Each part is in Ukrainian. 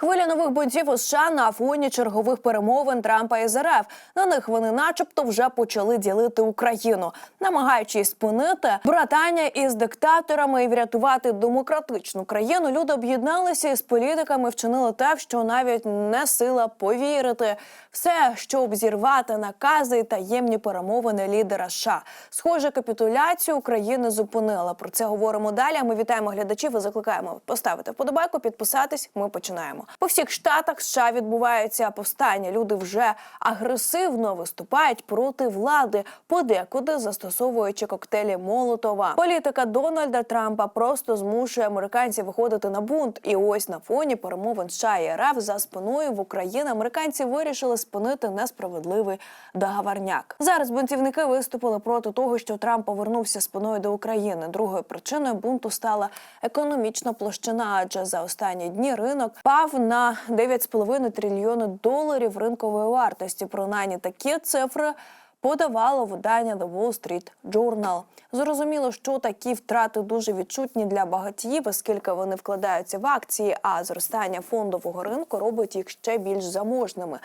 Хвиля нових бунтів у США на фоні чергових перемовин Трампа із РФ. На них вони, начебто, вже почали ділити Україну, намагаючись спинити братання із диктаторами і врятувати демократичну країну. Люди об'єдналися із політиками, вчинили те, що навіть не сила повірити. Все, щоб зірвати накази і таємні перемовини лідера США. Схоже, капітуляцію України зупинила. Про це говоримо далі. Ми вітаємо глядачів і закликаємо поставити вподобайку, підписатись. Ми починаємо. По всіх штатах США відбуваються повстання. Люди вже агресивно виступають проти влади, подекуди застосовуючи коктейлі Молотова. Політика Дональда Трампа просто змушує американців виходити на бунт. І ось на фоні перемовин США і РФ за спиною в Україні американці вирішили спинити несправедливий договорняк. Зараз бунтівники виступили проти того, що Трамп повернувся спиною до України. Другою причиною бунту стала економічна площина, адже за останні дні ринок пав на 9,5 трильйони доларів ринкової вартості. Принаймні такі цифри. Подавало видання The Wall Street Journal. Зрозуміло, що такі втрати дуже відчутні для багатіїв, оскільки вони вкладаються в акції, а зростання фондового ринку робить їх ще більш заможними.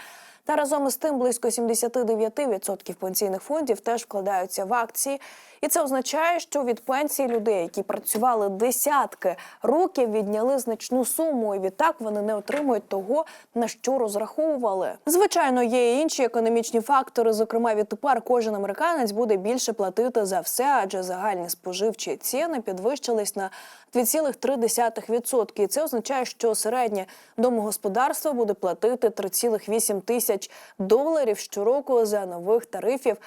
Та разом із тим близько 79% пенсійних фондів теж вкладаються в акції. І це означає, що від пенсії людей, які працювали десятки років, відняли значну суму, і відтак вони не отримують того, на що розраховували. Звичайно, є і інші економічні фактори. Зокрема, відтепер кожен американець буде більше платити за все, адже загальні споживчі ціни підвищились на 2,3%. І це означає, що середнє домогосподарство буде платити 3,8 тисяч доларів щороку за нових тарифів.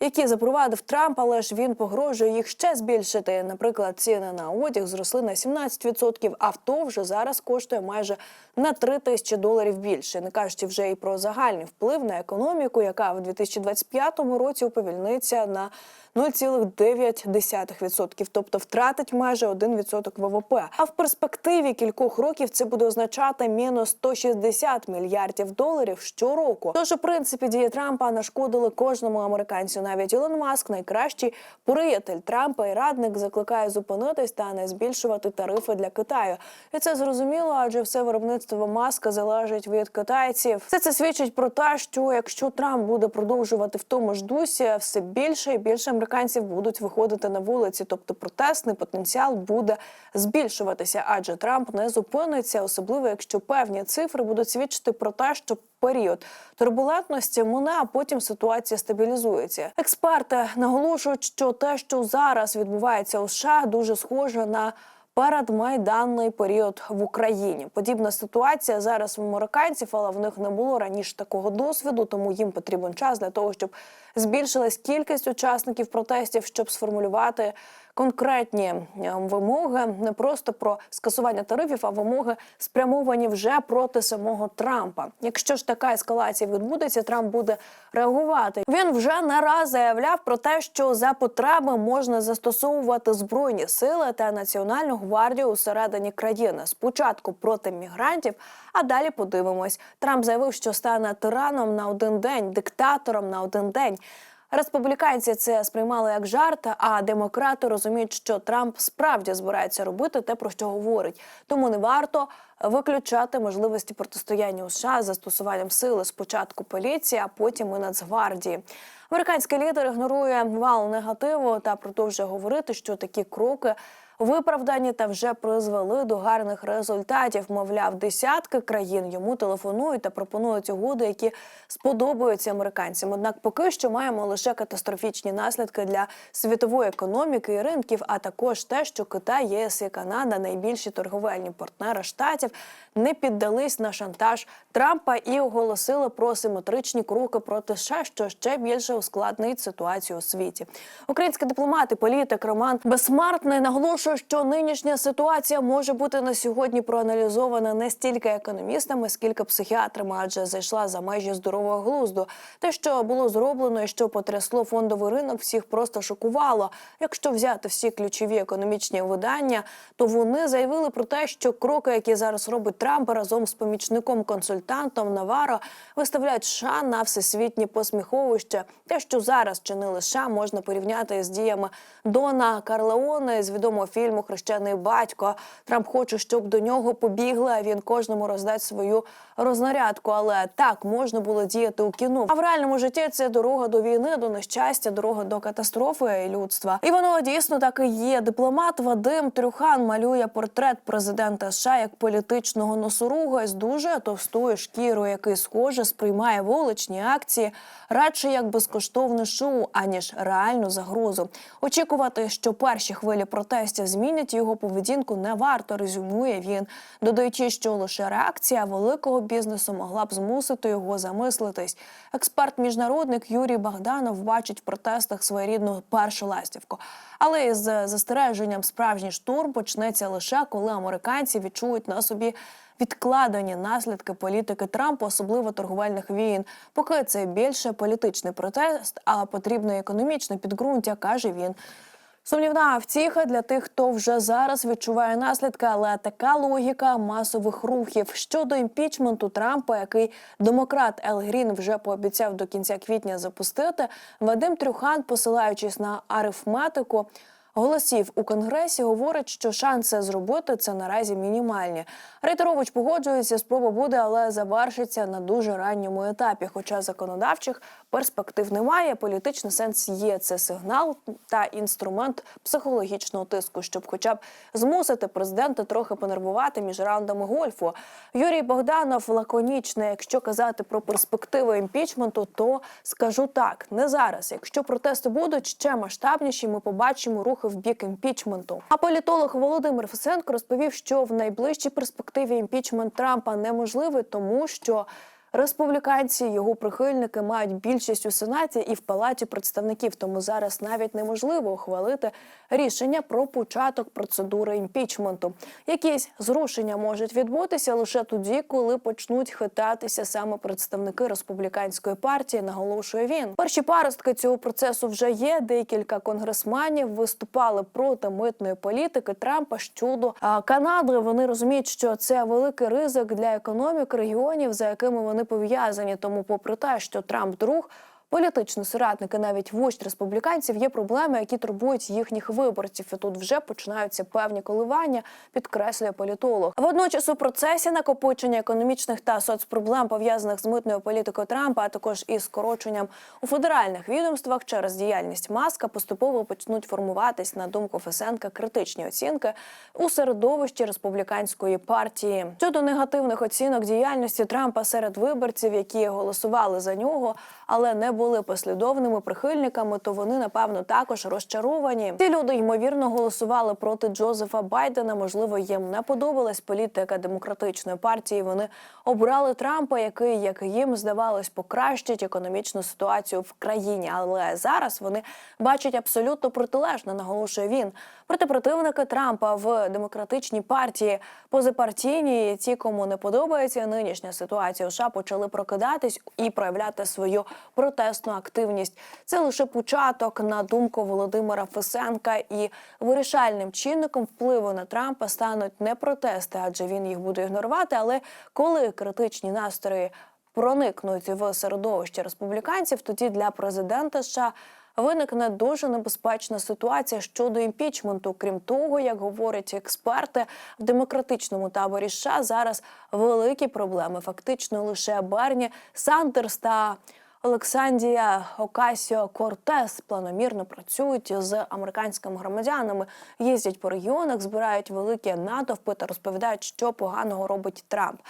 Які запровадив Трамп, але ж він погрожує їх ще збільшити. Наприклад, ціни на одяг зросли на 17%, Авто вже зараз коштує майже на 3 тисячі доларів більше. Не кажучи вже і про загальний вплив на економіку, яка в 2025 році уповільниться на 0,9%, тобто втратить майже 1% ВВП. А в перспективі кількох років це буде означати мінус 160 мільярдів доларів щороку. Тож, у принципі, дії Трампа нашкодили кожному американцю. Навіть Ілон Маск, найкращий приятель Трампа і радник, закликає зупинитись та не збільшувати тарифи для Китаю. І це зрозуміло, адже все виробництво маска залежить від китайців. Все це свідчить про те, що якщо Трамп буде продовжувати в тому ж дусі, все більше і більше американців будуть виходити на вулиці. Тобто протестний потенціал буде збільшуватися, адже Трамп не зупиниться, особливо якщо певні цифри будуть свідчити про те, що період турбулентності мине, а потім ситуація стабілізується. Експерти наголошують, що те, що зараз відбувається у США, дуже схоже на передмайданний період в Україні. Подібна ситуація зараз в американців, але в них не було раніше такого досвіду, тому їм потрібен час для того, щоб збільшилась кількість учасників протестів, щоб сформулювати конкретні е, вимоги не просто про скасування тарифів, а вимоги спрямовані вже проти самого Трампа. Якщо ж така ескалація відбудеться, Трамп буде реагувати. Він вже не раз заявляв про те, що за потреби можна застосовувати збройні сили та національну гвардію усередині країни. Спочатку проти мігрантів, а далі подивимось. Трамп заявив, що стане тираном на один день, диктатором на один день. Республіканці це сприймали як жарт, а демократи розуміють, що Трамп справді збирається робити те, про що говорить. Тому не варто виключати можливості протистояння у США застосуванням сили спочатку поліції, а потім і Нацгвардії. Американський лідер ігнорує вал негативу та продовжує говорити, що такі кроки. Виправдані та вже призвели до гарних результатів. Мовляв, десятки країн йому телефонують та пропонують угоди, які сподобаються американцям. Однак, поки що маємо лише катастрофічні наслідки для світової економіки і ринків, а також те, що Китай, ЄС і Канада, найбільші торговельні партнери штатів, не піддались на шантаж Трампа і оголосили про симетричні кроки проти США, що ще більше ускладнить ситуацію у світі. Український дипломат і політик Роман Безсмартний наголошує, що нинішня ситуація може бути на сьогодні проаналізована не стільки економістами, скільки психіатрами, адже зайшла за межі здорового глузду. Те, що було зроблено і що потрясло фондовий ринок, всіх просто шокувало. Якщо взяти всі ключові економічні видання, то вони заявили про те, що кроки, які зараз робить Трамп разом з помічником консультантом Наваро, виставляють США на всесвітнє посміховище. Те, що зараз чинили США, можна порівняти з діями Дона Карлеоне з відомого фільму Хрещений батько. Трамп хоче, щоб до нього побігли. А він кожному роздасть свою рознарядку. Але так можна було діяти у кіно. А в реальному житті це дорога до війни, до нещастя, дорога до катастрофи і людства. І воно дійсно так і є. Дипломат Вадим Трюхан малює портрет президента США як політичного носоруга з дуже товстою шкірою, який схоже сприймає вуличні акції радше як безкоштовне шоу, аніж реальну загрозу. Очікувати, що перші хвилі протестів змінять його поведінку, не варто. Резюмує він, додаючи, що лише реакція великого бізнесу могла б змусити його замислитись. Експерт-міжнародник Юрій Богданов бачить в протестах своєрідну першу ластівку. Але із застереженням справжній штурм почнеться лише коли американці відчують на собі відкладені наслідки політики Трампа, особливо торговельних війн. Поки це більше політичний протест, а потрібне економічне підґрунтя, каже він. Сумнівна втіха для тих, хто вже зараз відчуває наслідки, але така логіка масових рухів щодо імпічменту Трампа, який демократ Ел Грін вже пообіцяв до кінця квітня запустити. Вадим Трюхан, посилаючись на арифметику. Голосів у конгресі говорить, що шанси зробити це наразі мінімальні. Рейтерович погоджується, спроба буде, але завершиться на дуже ранньому етапі. Хоча законодавчих перспектив немає. Політичний сенс є. Це сигнал та інструмент психологічного тиску, щоб, хоча б змусити президента трохи понервувати між раундами гольфу. Юрій Богданов лаконічний. Якщо казати про перспективи імпічменту, то скажу так: не зараз. Якщо протести будуть ще масштабніші, ми побачимо рухи в бік імпічменту. А політолог Володимир Фесенко розповів, що в найближчій перспективі імпічмент Трампа неможливий, тому що. Республіканці, його прихильники мають більшість у сенаті і в палаті представників. Тому зараз навіть неможливо ухвалити рішення про початок процедури імпічменту. Якісь зрушення можуть відбутися лише тоді, коли почнуть хитатися саме представники республіканської партії. Наголошує він. Перші паростки цього процесу вже є. Декілька конгресманів виступали проти митної політики Трампа щодо Канади. Вони розуміють, що це великий ризик для економік регіонів, за якими вони пов'язані. Тому, попри те, що Трамп друг. Політичні соратники, навіть вождь республіканців, є проблеми, які турбують їхніх виборців. І тут вже починаються певні коливання, підкреслює політолог. Водночас у процесі накопичення економічних та соцпроблем пов'язаних з митною політикою Трампа, а також із скороченням у федеральних відомствах через діяльність маска поступово почнуть формуватись на думку Фесенка критичні оцінки у середовищі республіканської партії щодо негативних оцінок діяльності Трампа серед виборців, які голосували за нього, але не були послідовними прихильниками, то вони напевно також розчаровані. Ці люди ймовірно голосували проти Джозефа Байдена. Можливо, їм не подобалась політика демократичної партії. Вони обрали Трампа, який, як їм здавалось, покращить економічну ситуацію в країні. Але зараз вони бачать абсолютно протилежне, наголошує він. Проти противники Трампа в демократичній партії позапартійні, ті, кому не подобається нинішня ситуація, у США почали прокидатись і проявляти свою протестну активність. Це лише початок на думку Володимира Фесенка, і вирішальним чинником впливу на Трампа стануть не протести, адже він їх буде ігнорувати. Але коли критичні настрої проникнуть в середовище республіканців, тоді для президента США виникне дуже небезпечна ситуація щодо імпічменту. Крім того, як говорять експерти, в демократичному таборі США зараз великі проблеми. Фактично лише Берні Сандерс та Олександія Окасіо Кортес планомірно працюють з американськими громадянами, їздять по регіонах, збирають великі натовпи та розповідають, що поганого робить Трамп.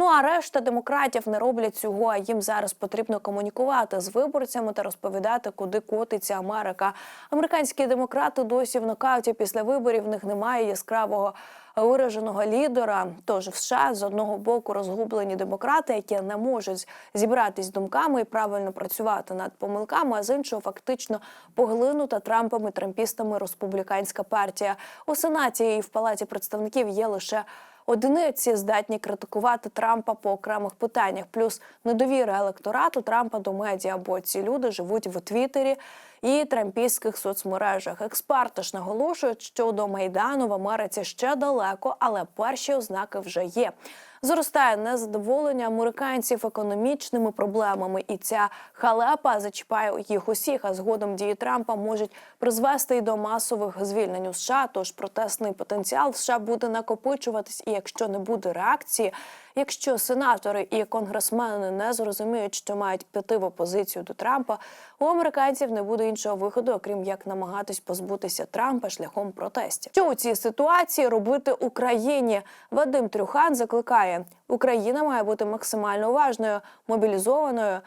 Ну а решта демократів не роблять цього. А їм зараз потрібно комунікувати з виборцями та розповідати, куди котиться Америка. Американські демократи досі в нокауті після виборів в них немає яскравого вираженого лідера. Тож в США з одного боку розгублені демократи, які не можуть зібратись думками і правильно працювати над помилками, а з іншого фактично поглинута Трампами, трампістами республіканська партія у сенаті і в палаті представників є лише. Одиниці здатні критикувати Трампа по окремих питаннях, плюс недовіра електорату Трампа до медіа, бо ці люди живуть в Твіттері і трампійських соцмережах. Експерти ж наголошують, що до майдану в Америці ще далеко, але перші ознаки вже є. Зростає незадоволення американців економічними проблемами, і ця халепа зачіпає їх усіх. А згодом дії Трампа можуть призвести і до масових звільнень у США. Тож протестний потенціал в США буде накопичуватись, і якщо не буде реакції, якщо сенатори і конгресмени не зрозуміють, що мають піти в опозицію до Трампа, у американців не буде іншого виходу, окрім як намагатись позбутися Трампа шляхом протестів. Що у цій ситуації робити Україні? Вадим Трюхан закликає: Україна має бути максимально уважною, мобілізованою.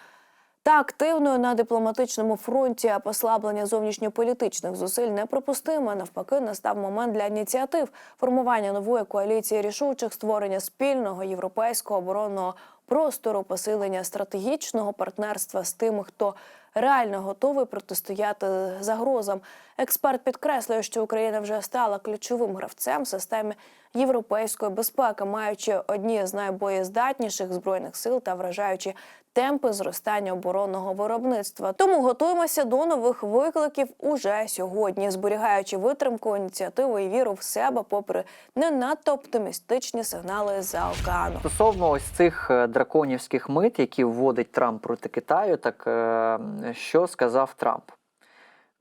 Та активною на дипломатичному фронті послаблення зовнішньополітичних зусиль неприпустимо. Навпаки, настав момент для ініціатив формування нової коаліції рішучих, створення спільного європейського оборонного простору, посилення стратегічного партнерства з тими, хто реально готовий протистояти загрозам. Експерт підкреслює, що Україна вже стала ключовим гравцем в системі європейської безпеки, маючи одні з найбоєздатніших збройних сил та вражаючи темпи зростання оборонного виробництва. Тому готуємося до нових викликів уже сьогодні, зберігаючи витримку, ініціативу і віру в себе, попри не надто оптимістичні сигнали за океану. Стосовно ось цих е, драконівських мит, які вводить Трамп проти Китаю, так е, що сказав Трамп?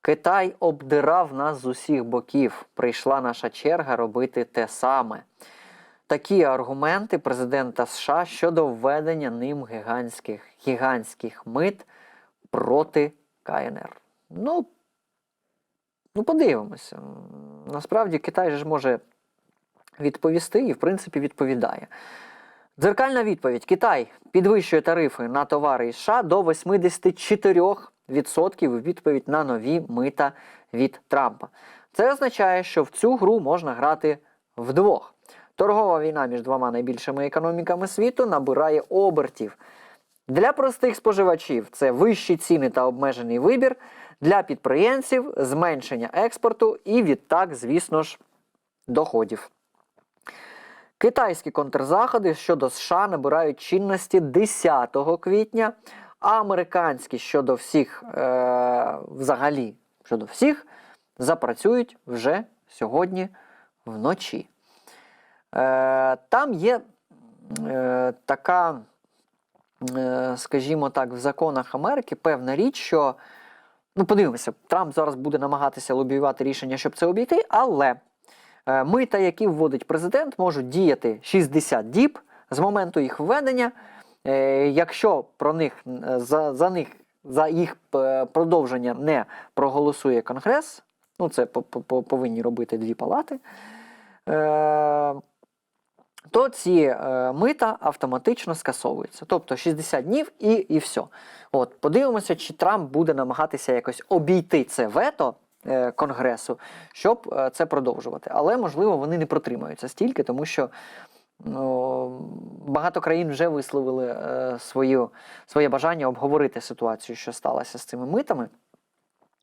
Китай обдирав нас з усіх боків. Прийшла наша черга робити те саме. Такі аргументи президента США щодо введення ним гігантських, гігантських мит проти КНР. Ну, ну, подивимося. Насправді Китай же ж може відповісти і, в принципі, відповідає. Дзеркальна відповідь: Китай підвищує тарифи на товари із США до 84% у відповідь на нові мита від Трампа. Це означає, що в цю гру можна грати вдвох. Торгова війна між двома найбільшими економіками світу набирає обертів. Для простих споживачів це вищі ціни та обмежений вибір, для підприємців зменшення експорту і відтак, звісно ж, доходів. Китайські контрзаходи щодо США набирають чинності 10 квітня, а американські щодо всіх, е, взагалі, щодо всіх, запрацюють вже сьогодні вночі. Е, там є е, така, е, скажімо так, в законах Америки певна річ, що, ну, подивимося, Трамп зараз буде намагатися лобіювати рішення, щоб це обійти, але. Мита, які вводить президент, можуть діяти 60 діб з моменту їх введення. Якщо про них за, за них за їх продовження не проголосує Конгрес, ну це по- по- повинні робити дві палати. То ці е, мита автоматично скасовуються. Тобто 60 днів і, і все. От, подивимося, чи Трамп буде намагатися якось обійти це вето е, Конгресу, щоб е, це продовжувати. Але можливо вони не протримаються стільки, тому що ну, багато країн вже висловили е, свою, своє бажання обговорити ситуацію, що сталося з цими митами.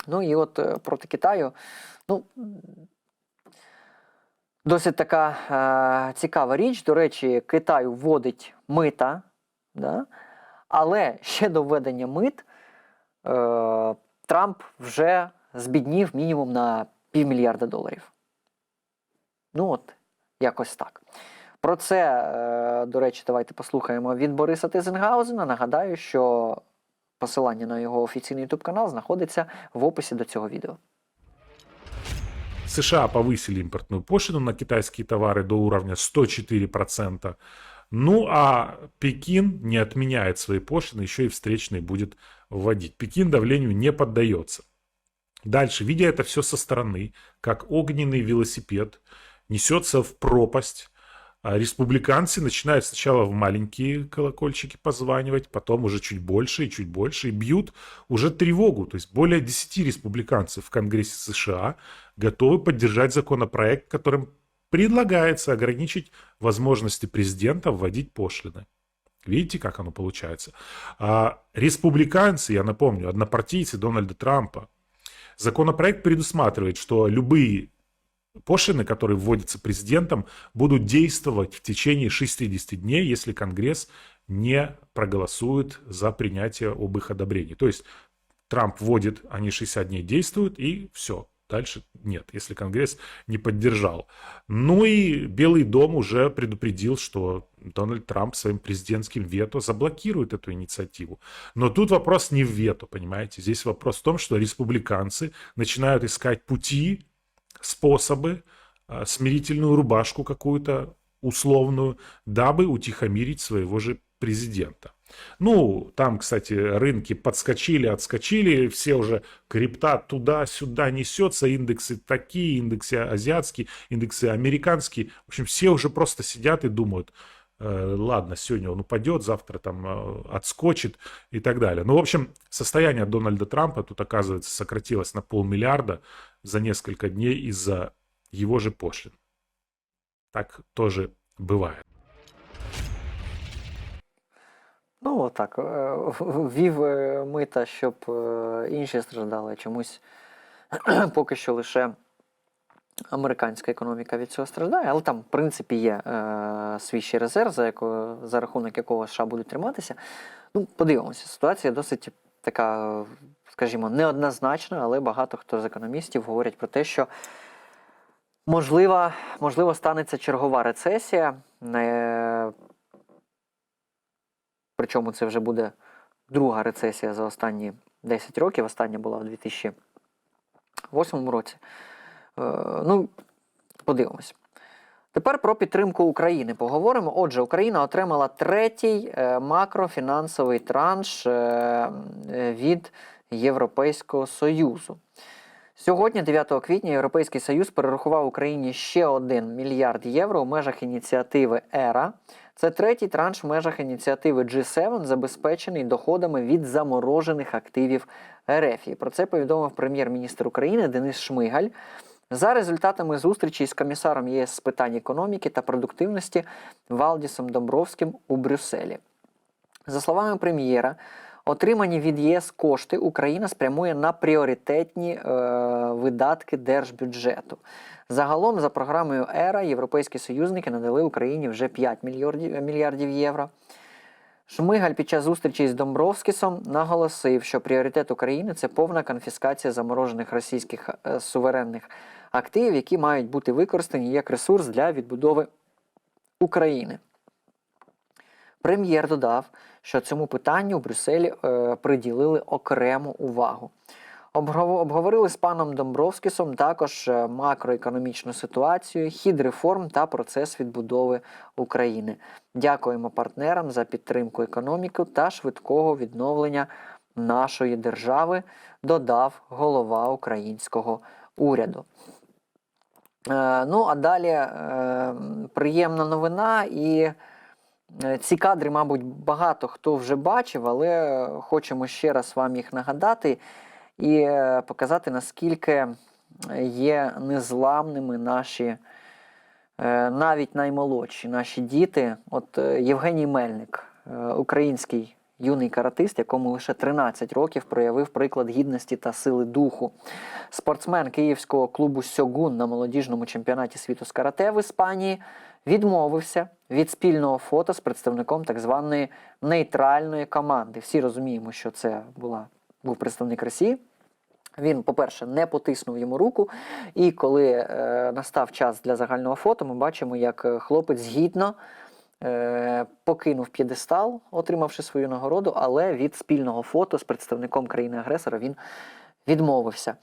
Ну і от е, проти Китаю, ну. Досить така е, цікава річ. До речі, Китай вводить мита, да? але ще до введення мит е, Трамп вже збіднів мінімум на півмільярда доларів. Ну от, якось так. Про це, е, до речі, давайте послухаємо від Бориса Тизенгаузена. Нагадаю, що посилання на його офіційний YouTube канал знаходиться в описі до цього відео. США повысили импортную пошлину на китайские товары до уровня 104%. Ну а Пекин не отменяет свои пошлины, еще и встречные будет вводить. Пекин давлению не поддается. Дальше, видя это все со стороны, как огненный велосипед несется в пропасть, а республиканцы начинают сначала в маленькие колокольчики позванивать, потом уже чуть больше и чуть больше, и бьют уже тревогу. То есть более 10 республиканцев в Конгрессе США готовы поддержать законопроект, которым предлагается ограничить возможности президента вводить пошлины. Видите, как оно получается? А республиканцы, я напомню, однопартийцы Дональда Трампа, законопроект предусматривает, что любые пошлины, которые вводятся президентом, будут действовать в течение 60 дней, если Конгресс не проголосует за принятие об их одобрении. То есть Трамп вводит, они 60 дней действуют, и все. Дальше нет, если Конгресс не поддержал. Ну и Белый дом уже предупредил, что Дональд Трамп своим президентским вето заблокирует эту инициативу. Но тут вопрос не в вето, понимаете? Здесь вопрос в том, что республиканцы начинают искать пути, способы, а, смирительную рубашку какую-то условную, дабы утихомирить своего же президента. Ну, там, кстати, рынки подскочили, отскочили, все уже крипта туда-сюда несется, индексы такие, индексы азиатские, индексы американские. В общем, все уже просто сидят и думают, э, ладно, сегодня он упадет, завтра там э, отскочит и так далее. Ну, в общем, состояние Дональда Трампа тут, оказывается, сократилось на полмиллиарда за несколько дней из-за его же пошлин. Так тоже бывает. Ну, отак, е, ввів е, мита, щоб е, інші страждали. Чомусь поки що лише американська економіка від цього страждає, але там, в принципі, є е, свій резерв, за, яко, за рахунок якого США будуть триматися. Ну, подивимося, ситуація досить така, скажімо, неоднозначна, але багато хто з економістів говорять про те, що можливо, можливо станеться чергова рецесія. Е, Причому це вже буде друга рецесія за останні 10 років. Остання була в 2008 році. Е, ну, подивимось. Тепер про підтримку України поговоримо. Отже, Україна отримала третій е, макрофінансовий транш е, від Європейського Союзу. Сьогодні, 9 квітня, Європейський Союз перерахував Україні ще 1 мільярд євро у межах ініціативи ЕРА. Це третій транш в межах ініціативи G7, забезпечений доходами від заморожених активів РФ. І про це повідомив прем'єр-міністр України Денис Шмигаль. За результатами зустрічі з комісаром ЄС з питань економіки та продуктивності Валдісом Домбровським у Брюсселі. За словами прем'єра, отримані від ЄС кошти Україна спрямує на пріоритетні е, видатки держбюджету. Загалом, за програмою ЕРА, європейські союзники надали Україні вже 5 мільярдів, мільярдів євро. Шмигаль під час зустрічі з Домбровскісом наголосив, що пріоритет України це повна конфіскація заморожених російських е, суверенних активів, які мають бути використані як ресурс для відбудови України. Прем'єр додав, що цьому питанню у Брюсселі е, приділили окрему увагу. Обговорили з паном Домбровскісом також е, макроекономічну ситуацію, хід реформ та процес відбудови України. Дякуємо партнерам за підтримку економіки та швидкого відновлення нашої держави, додав голова українського уряду. Е, ну, а далі е, приємна новина і. Е, Ці кадри, мабуть, багато хто вже бачив, але хочемо ще раз вам їх нагадати і е, показати, наскільки є незламними наші, е, навіть наймолодші наші діти. От е, Євгеній Мельник, е, український юний каратист, якому лише 13 років проявив приклад гідності та сили духу. Спортсмен київського клубу Сьогун на молодіжному чемпіонаті світу з карате в Іспанії відмовився від спільного фото з представником так званої нейтральної команди. Всі розуміємо, що це була, був представник Росії. Він, по-перше, не потиснув йому руку, і коли е, настав час для загального фото, ми бачимо, як е, хлопець гідно е, покинув п'єдестал, отримавши свою нагороду, але від спільного фото з представником країни-агресора він відмовився.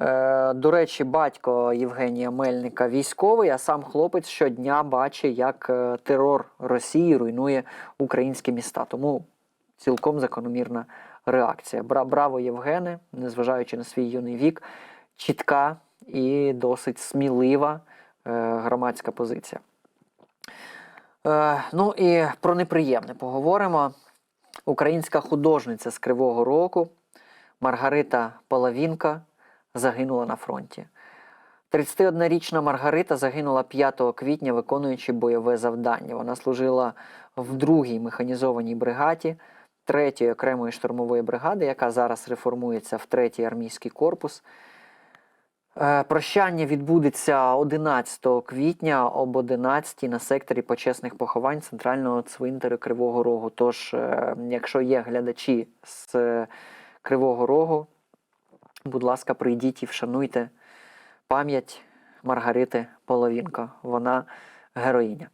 Е, До речі, батько Євгенія Мельника військовий, а сам хлопець щодня бачить, як е, терор Росії руйнує українські міста. Тому цілком закономірна реакція. Браво, Євгене, незважаючи на свій юний вік, чітка і досить смілива е, громадська позиція. Ну і про неприємне поговоримо. Українська художниця з Кривого Рогу Маргарита Половінка загинула на фронті. 31-річна Маргарита загинула 5 квітня, виконуючи бойове завдання. Вона служила в другій механізованій бригаді 3-ї окремої штурмової бригади, яка зараз реформується в 3-й армійський корпус. Е, Прощання відбудеться 11 квітня об 11 на секторі почесних поховань центрального цвинтарю Кривого Рогу. Тож, е, якщо є глядачі з е, Кривого Рогу, будь ласка, прийдіть і вшануйте пам'ять Маргарити Половінко. Вона героїня.